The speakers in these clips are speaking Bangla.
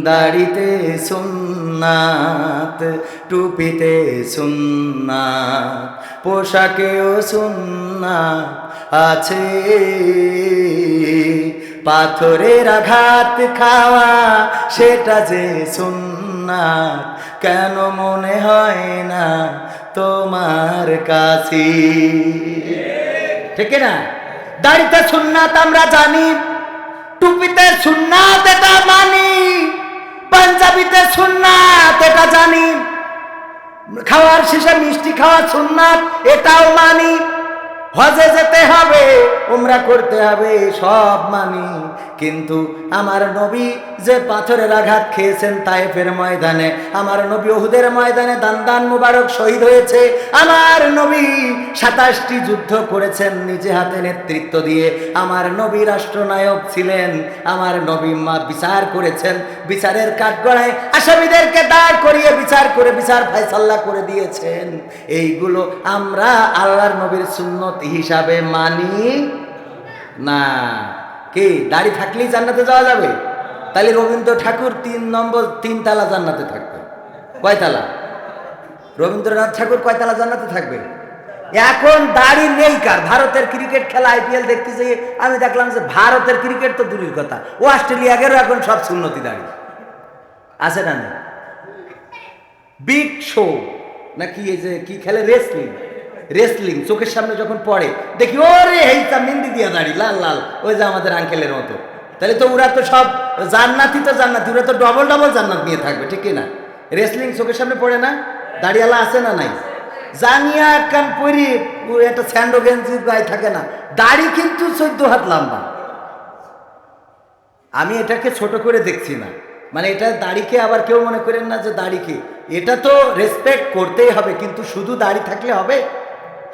দাড়িতে সুন্নাত, টুপিতে সুন্নাত, পোশাকেও সুন্নাত আছে। পাথরের আঘাত খাওয়া, সেটা যে সুন্নাত, কেন মনে হয় না তোমার কাছে? ঠিক না দাড়িতে সুন্নাত আমরা জানি, টুপিতে সুন্নাত এটা মানি। পাঞ্জাবিতে সুন্নাত এটা জানি। খাওয়ার শেষে মিষ্টি খাওয়া সুন্নাত এটাও মানি। হজে যেতে হবে, উমরা করতে হবে, সব মানি। কিন্তু আমার নবী যে পাথরের আঘাত খেয়েছেন তাইফের ময়দানে, আমার নবী ওহুদের ময়দানে দান দান মুবারক শহীদ হয়েছে। আমার নবী সাতাশটি যুদ্ধ করেছেন নিজে হাতে নেতৃত্ব দিয়ে। আমার নবী রাষ্ট্রনায়ক ছিলেন, আমার নবী মা বিচার করেছেন। বিচারের কাঠগড়ায় আসামিদেরকে দাঁড় করিয়ে বিচার করে, বিচার ফাইসাল্লা করে দিয়েছেন। এইগুলো আমরা আল্লাহর নবীর সুন্নত হিসাবে মানি না। কি, দাড়ি থাকলেই জান্নাতে যাওয়া যাবে? তাহলে রবীন্দ্র ঠাকুর তিন নম্বর, তিন তালা জান্নাতে থাকবে। কয় তালা? রবীন্দ্রনাথ ঠাকুর কয় তালা জান্নাতে থাকবে? এখন দাড়ি নেই কার? ভারতের ক্রিকেট খেলা আইপিএল দেখতে যেয়ে আমি দেখলাম যে ভারতের ক্রিকেট তো দূরের কথা। ও অস্ট্রেলিয়াকেরও এখন সব সুন্নতি দাড়ি। আছে না বিগ শো নাকি এই যে, কি খেলে? রেসলিং। রেসলিং চোখের সামনে যখন পড়ে, দেখি, ওরে হেইতা মেহেন্দি দিয়া দাঁড়ি, লাল লাল, ওই যে আমাদের আঙ্কেলের মতো। তাহলে তো ওরা তো সব জান্নাতি তো জান্নাতি, ওরা তো ডবল ডবল জান্নাত নিয়ে থাকবে, ঠিক না? রেসলিং চোখের সামনে পড়ে না? দাড়িয়ালা আছে না নাই? জানিয়া কান পরি একটা স্যান্ডো গেঞ্জি গায়ে থাকে না। দাড়ি কিন্তু চোদ্দ হাত লম্বা। আমি এটাকে ছোট করে দেখছি না। মানে এটা দাড়িকে আবার কেউ মনে করেন না যে দাড়িকে এটা তো রেসপেক্ট করতেই হবে, কিন্তু শুধু দাড়ি থাকলে হবে?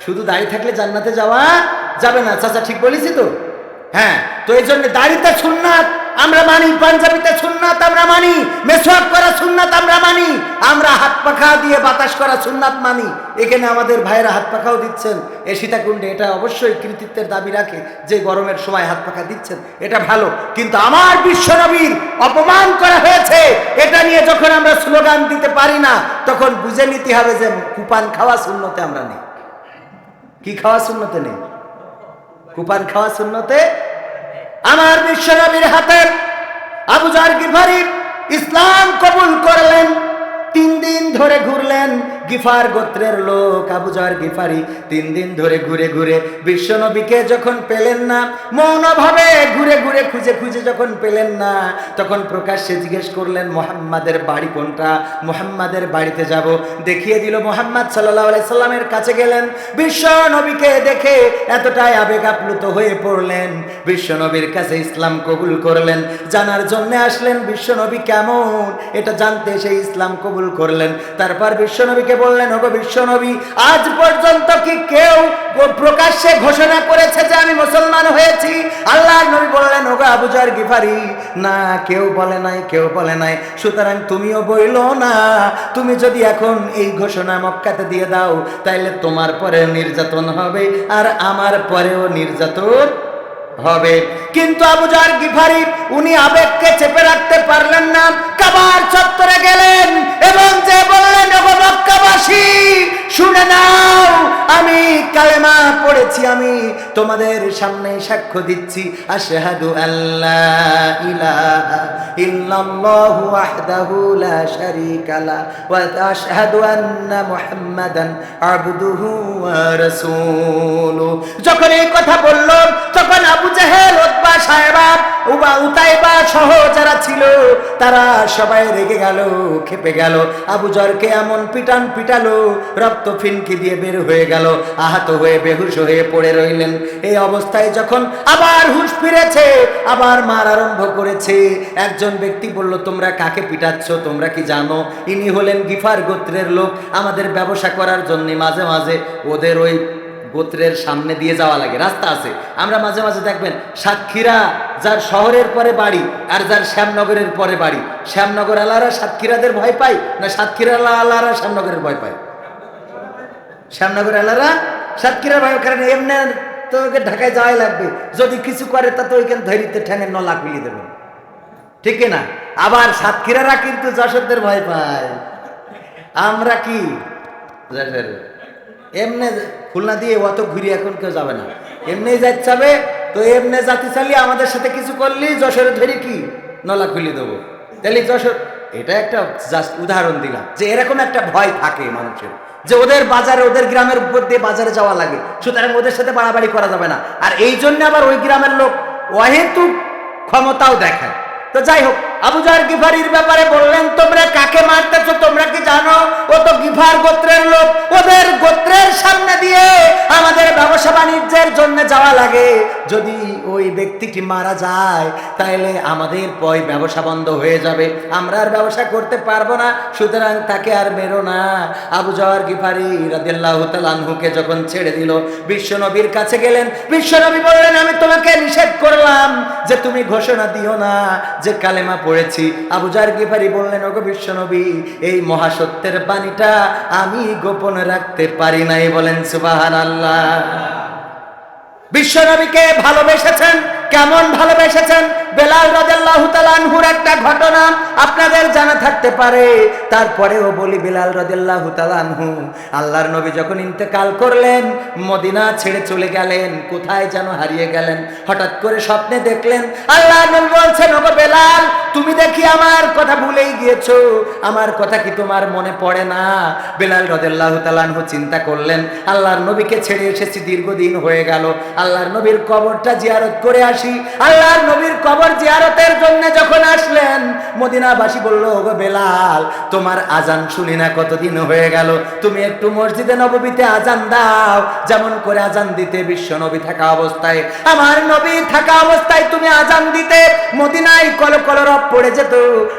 শুধু দাড়ি থাকলে জান্নাতে যাওয়া যাবে না। চাচা, ঠিক বলেছি তো? হ্যাঁ তো এই জন্য দাড়িতে সুন্নাত, আমরা মানি, পাঞ্জাবিতে সুন্নাত, আমরা মানি, মেসওয়াক করা সুন্নাত, আমরা মানি, আমরা হাত পাখা দিয়ে বাতাস করা সুন্নাত মানি। এখানে আমাদের ভাইয়েরা হাত পাখাও দিচ্ছেন। এ সীতাকুণ্ডে এটা অবশ্যই কৃতিত্বের দাবি রাখে যে গরমের সময় হাত পাখা দিচ্ছেন। এটা ভালো। কিন্তু আমার বিশ্বনবীর অপমান করা হয়েছে, এটা নিয়ে যখন আমরা স্লোগান দিতে পারি না, তখন বুঝে নিতে হবে যে কুপান খাওয়া শূন্যতে আমরা নেই। কি খাওয়া শূন্যতে নেই? কুপান খাওয়া শূন্যতে আমার বিশ্বনবীর হাতের আবুজার গিফারি ইসলাম কবুল করলেন, তিন দিন ধরে ঘুরলেন গিফার গোত্রের লোক আবুজার গিফারি তিন দিন ধরে ঘুরে ঘুরে বিশ্বনবীকে যখন পেলেন না, মৌনভাবে ঘুরে ঘুরে খুঁজে খুঁজে যখন পেলেন না, তখন প্রকাশ্যে জিজ্ঞেস করলেন, মোহাম্মদের বাড়ি কোনটা? মোহাম্মদের বাড়িতে যাব। দেখিয়ে দিল, মোহাম্মদ সাল্লাহ সাল্লামের কাছে গেলেন। বিশ্ব নবীকে দেখে এতটাই আবেগ আপ্লুত হয়ে পড়লেন। বিশ্বনবীর কাছে ইসলাম কবুল করলেন। জানার জন্য আসলেন, বিশ্বনবী কেমন? এটা জানতে সেই ইসলাম কবুল করলেন। তারপর বিশ্বনবীকে বললেন, ওগো বিশ্বনবী, আজ পর্যন্ত কি কেউ প্রকাশ্যে ঘোষণা করেছে যে আমি মুসলমান হয়েছি? আল্লাহ নবী বললেন, ওগো আবুজার গিফারি, না, কেউ বলে নাই, কেউ বলে নাই। সুতরাং তুমিও বইলো না। তুমি যদি এখন এই ঘোষণা মক্কাতে দিয়ে দাও, তাইলে তোমার পরে নির্যাতন হবে, আর আমার পরেও নির্যাতন হবে। কিন্তু আবুজার গিফারি, উনি আবেগকে চেপে রাখতে পারলেন না। কাবার চত্বরে গেলেন এবং যে বললেন মক্কাবাসী, শুনে নাও, আমি কালেমা পড়েছি, আমি তোমাদের সামনে সাক্ষ্য দিচ্ছি। আশহাদু আল্লাহ ইলাহা ইল্লাল্লাহু ওয়াহদাহু লা শারীকা লা ওয়া আশহাদু আন্না মুহাম্মাদান আবদুহু ওয়া রাসূলুহু। যখন এই কথা বলল তখন আবু জাহেল উতবা সাহেবা উবা উতাইবা সহ যারা ছিল, তারা সবাই রেগে গেল, খেপে গেল। আবু জরকে এমন পিটান পিটালো, রক্ত ফিনকি দিয়ে বের হয়ে গেল, আহত হয়ে বেহুশ হয়ে পড়ে রইলেন। এই অবস্থায় যখন আবার হুশ ফিরেছে, আবার মার আরম্ভ করেছে, একজন ব্যক্তি বলল, তোমরা কাকে পিটাচ্ছ? তোমরা কি জানো? ইনি হলেন গিফার গোত্রের লোক। আমাদের ব্যবসা করার জন্য মাঝে মাঝে ওদের ওই গোত্রের সামনে দিয়ে যাওয়া লাগে, রাস্তা আছে। আমরা মাঝে মাঝে দেখবেন সাতক্ষীরা যার শহরের পরে বাড়ি আর যার শ্যামনগরের পরে বাড়ি। শ্যামনগর আলারা সাতক্ষীরাদের ভয় পায় না সাতক্ষীরা আলারা শ্যামনগরের ভয় পায়? শ্যামনগর আলারা সাতক্ষীরার ভয় কারণ এমনি তোকে ঢাকায় যাওয়াই লাগবে। যদি কিছু করে, তা তো ওইখানে ধৈর্যতে ঠ্যাঙের নলা খুলিয়ে দেবে। ঠিক না? আবার সাতক্ষীরারা কিন্তু যশোরদের ভয় পায়। আমরা কি? এমনি খুলনা দিয়ে অত ঘুরি এখন কেউ যাবে না। এমনি যাচ্ছে হবে তো এমনি জাতি চালিয়ে আমাদের সাথে কিছু করলি যশোরে ধরে কি? নলা খুলে দেবো। তাহলে যশোর, এটা একটা জাস্ট উদাহরণ দিলাম, যে এরকম একটা ভয় থাকে মানুষের, যে ওদের বাজারে, ওদের গ্রামের উপর দিয়ে বাজারে যাওয়া লাগে, সুতরাং ওদের সাথে বাড়াবাড়ি করা যাবে না। আর এই জন্য আবার ওই গ্রামের লোক অহেতুক ক্ষমতাও দেখায়। তো যাই হোক, আবু জার গিফারির ব্যাপারে বললেন, তোমরা কাকে মারতেছো? তোমরা কি জানো? ও তো গিফার গোত্রের লোক। ওদের গোত্রের সামনে দিয়ে আমাদের ব্যবসা বাণিজ্যের জন্য যাওয়া লাগে। যদি ওই ব্যক্তিটি মারা যায় তাহলে আমাদের পয় ব্যবসা বন্ধ হয়ে যাবে। আমরা আর ব্যবসা করতে পারব না, সুতরাং তাকে আর মেরো না। আবু জওয়ার গিফারি রাদিল্লাহ তালানহুকে যখন ছেড়ে দিল, বিশ্বনবীর কাছে গেলেন। বিশ্বনবী বললেন, আমি তোমাকে নিষেধ করলাম। যে তুমি ঘোষণা দিও না যে কালেমা পড়েছি। আবু জার গিফারি বললেন, ওগো বিশ্বনবী, এই মহাসত্যের বাণীটা আমি গোপন রাখতে পারি নাই। বলেন সুবাহান আল্লাহ বিশ্বনবীকে ভালোবেসেছেন? কেমন ভালোবেসেছেন? বেলাল রাজাল্লাহ তালানহুর একটা ঘটনা আপনাদের জানা থাকতে পারে। তারপরেও বলি, বেলাল রাজাল্লাহ তালানহু আল্লাহর নবী যখন ইন্তেকাল করলেন, মদিনা ছেড়ে চলে গেলেন, কোথায় যেন হারিয়ে গেলেন, হঠাৎ করে স্বপ্নে দেখলেন আল্লাহ নবী বলছেন, ওগো বেলাল, তুমি দেখি আমার কথা ভুলেই গিয়েছো, আমার কথা কি তোমার মনে পড়ে না? বেলাল রদেল্লাহ তালানহু চিন্তা করলেন, আল্লাহর নবীকে ছেড়ে এসেছি, দীর্ঘদিন হয়ে গেল, আল্লাহর নবীর কবরটা জিয়ারত করে আসি আল্লাহর নবীর কবর জিয়ারতের জন্য যখন আসলেন, মদিনাবাসী বলল, ওগো বেলাল, তোমার আজান শুনি না, কতদিন হয়ে গেল? তুমি একটু মসজিদে নববীতে আজান দাও। যেমন করে আজান দিতে বিশ্ব নবী থাকা অবস্থায়। আমার নবী থাকা অবস্থায় তুমি আজান দিতে মদিনায় কল কলরব পড়ে যেত।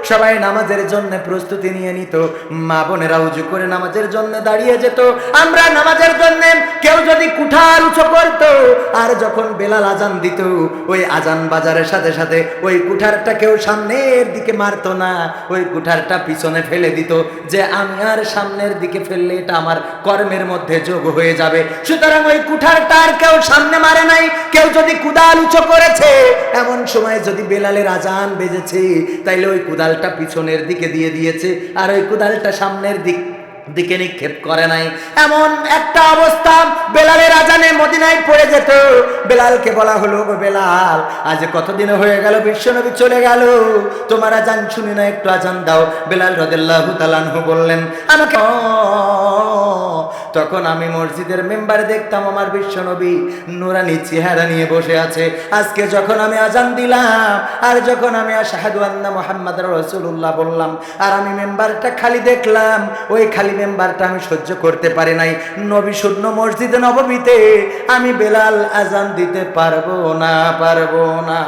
সবাই নামাজের জন্য প্রস্তুতি নিয়ে নিত। মা বোনেরা উজু করে নামাজের জন্য দাঁড়িয়ে যেত। আমরা নামাজের জন্য কেউ যদি কুঠার উঁচু করতো, আর যখন বেলাল আজান দিত ওই আজান বাজারের সাথে সাথে ওই কুঠারটা কেউ সামনের দিকে মারতো না। ওই কুঠারটা পিছনে ফেলে দিত যে, আমি আর সামনের দিকে ফেললে এটা আমার কর্মের মধ্যে যোগ হয়ে যাবে। সুতরাং ওই কুঠারটা আর কেউ সামনে মারে নাই। কেউ যদি কুদাল উঁচু করেছে, এমন সময় যদি বেলালের আজান বেজেছে, তাইলে ওই কুদালটা পিছনের দিকে দিয়ে দিয়েছে। আর ওই কুদালটা সামনের দিক দিকে নিক্ষেপ করে নাই। এমন একটা অবস্থা বেলালের আজানে মদিনায় পড়ে যেত। বেলালকে বলা হলো, "গো বেলাল, আজ কতদিন হয়ে গেল, বিশ্বনবী চলে গেল? তোমার আজান শুনি না একটু আজান দাও। বেলাল রদেল্লাহু তালানহু বললেন, আমাকে তখন আমি মসজিদের মেম্বারে দেখতাম আমার বিশ্বনবী নুরানি চেহারা নিয়ে বসে আছে। আজকে যখন আমি আজান দিলাম, আর যখন আমি আশাহাদু আন্না মোহাম্মদ রসুল্লাহ বললাম, আর আমি মেম্বারটা খালি দেখলাম, ওই খালি মেম্বারটা আমি সহ্য করতে পারি নাই। নবী শূন্য মসজিদে নবমীতে আমি বেলাল আজান দিতে পারব না পারব না।